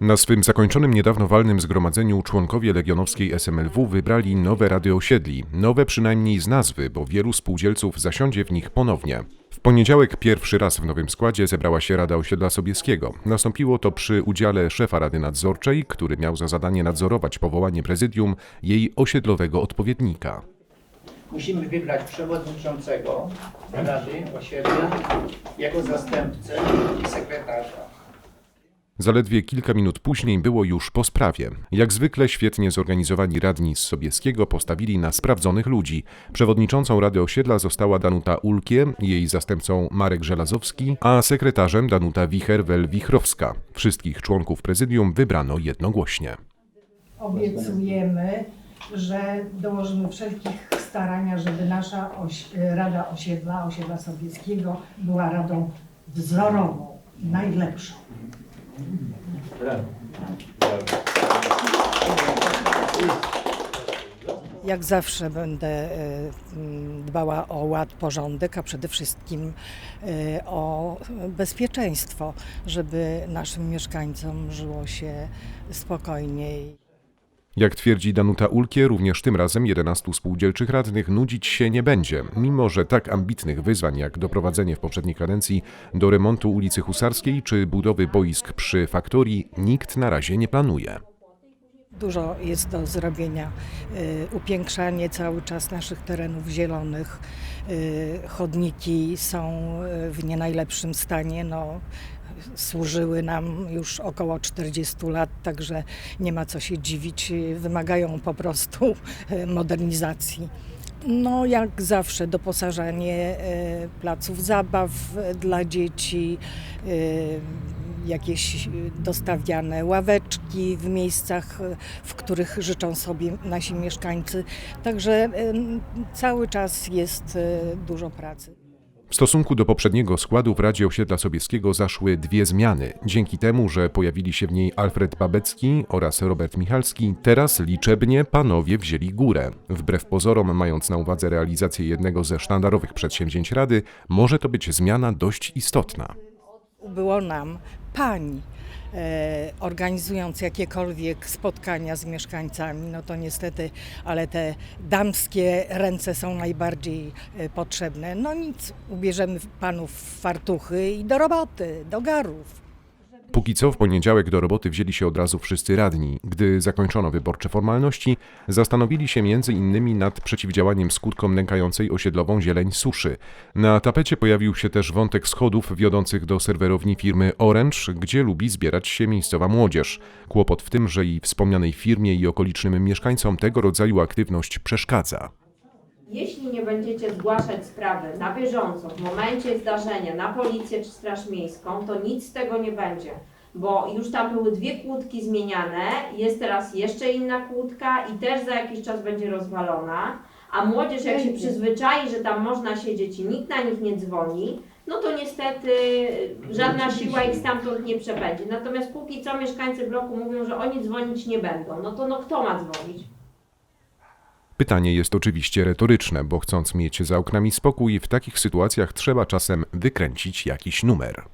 Na swym zakończonym niedawno walnym zgromadzeniu członkowie legionowskiej SMLW wybrali nowe rady osiedli. Nowe przynajmniej z nazwy, bo wielu spółdzielców zasiądzie w nich ponownie. W poniedziałek pierwszy raz w nowym składzie zebrała się Rada Osiedla Sobieskiego. Nastąpiło to przy udziale szefa Rady Nadzorczej, który miał za zadanie nadzorować powołanie prezydium jej osiedlowego odpowiednika. Musimy wybrać przewodniczącego Rady Osiedla, jego zastępcę i sekretarza. Zaledwie kilka minut później było już po sprawie. Jak zwykle świetnie zorganizowani radni z Sobieskiego postawili na sprawdzonych ludzi. Przewodniczącą Rady Osiedla została Danuta Ulkie, jej zastępcą Marek Żelazowski, a sekretarzem Danuta Wicher-Wel-Wichrowska. Wszystkich członków prezydium wybrano jednogłośnie. Obiecujemy, że dołożymy wszelkich starania, żeby nasza oś, Rada Osiedla, Osiedla Sobieskiego była radą wzorową, najlepszą. Jak zawsze będę e, dbała o ład, porządek, a przede wszystkim e, o bezpieczeństwo, żeby naszym mieszkańcom żyło się spokojniej. Jak twierdzi Danuta Ulkie, również tym razem 11 spółdzielczych radnych nudzić się nie będzie, mimo że tak ambitnych wyzwań jak doprowadzenie w poprzedniej kadencji do remontu ulicy Husarskiej czy budowy boisk przy faktorii nikt na razie nie planuje. Dużo jest do zrobienia. E, Upiększanie cały czas naszych terenów zielonych. E, Chodniki są e, w nie najlepszym stanie. No, służyły nam już około 40 lat, także nie ma co się dziwić. Wymagają po prostu e, modernizacji. No, jak zawsze, doposażanie e, placów zabaw e, dla dzieci, jakieś dostawiane ławeczki w miejscach, w których życzą sobie nasi mieszkańcy. Także cały czas jest dużo pracy. W stosunku do poprzedniego składu w Radzie Osiedla Sobieskiego zaszły dwie zmiany. Dzięki temu, że pojawili się w niej Alfred Babecki oraz Robert Michalski, teraz liczebnie panowie wzięli górę. Wbrew pozorom, mając na uwadze realizację jednego ze sztandarowych przedsięwzięć Rady, może to być zmiana dość istotna. Ubyło nam pań. E, organizując jakiekolwiek spotkania z mieszkańcami, no to niestety, ale te damskie ręce są najbardziej e, potrzebne. No nic, ubierzemy panów w fartuchy i do roboty, do garów. Póki co w poniedziałek do roboty wzięli się od razu wszyscy radni. Gdy zakończono wyborcze formalności, zastanowili się między innymi nad przeciwdziałaniem skutkom nękającej osiedlową zieleń suszy. Na tapecie pojawił się też wątek schodów wiodących do serwerowni firmy Orange, gdzie lubi zbierać się miejscowa młodzież. Kłopot w tym, że i wspomnianej firmie i okolicznym mieszkańcom tego rodzaju aktywność przeszkadza. Jeśli nie będziecie zgłaszać sprawy na bieżąco, w momencie zdarzenia, na policję czy straż miejską, to nic z tego nie będzie. Bo już tam były dwie kłódki zmieniane, jest teraz jeszcze inna kłódka i też za jakiś czas będzie rozwalona. A młodzież jak się przyzwyczai, że tam można siedzieć i nikt na nich nie dzwoni, no to niestety żadna siła ich stamtąd nie przepędzi. Natomiast póki co mieszkańcy bloku mówią, że oni dzwonić nie będą. No to no kto ma dzwonić? Pytanie jest oczywiście retoryczne, bo chcąc mieć za oknami spokój, w takich sytuacjach trzeba czasem wykręcić jakiś numer.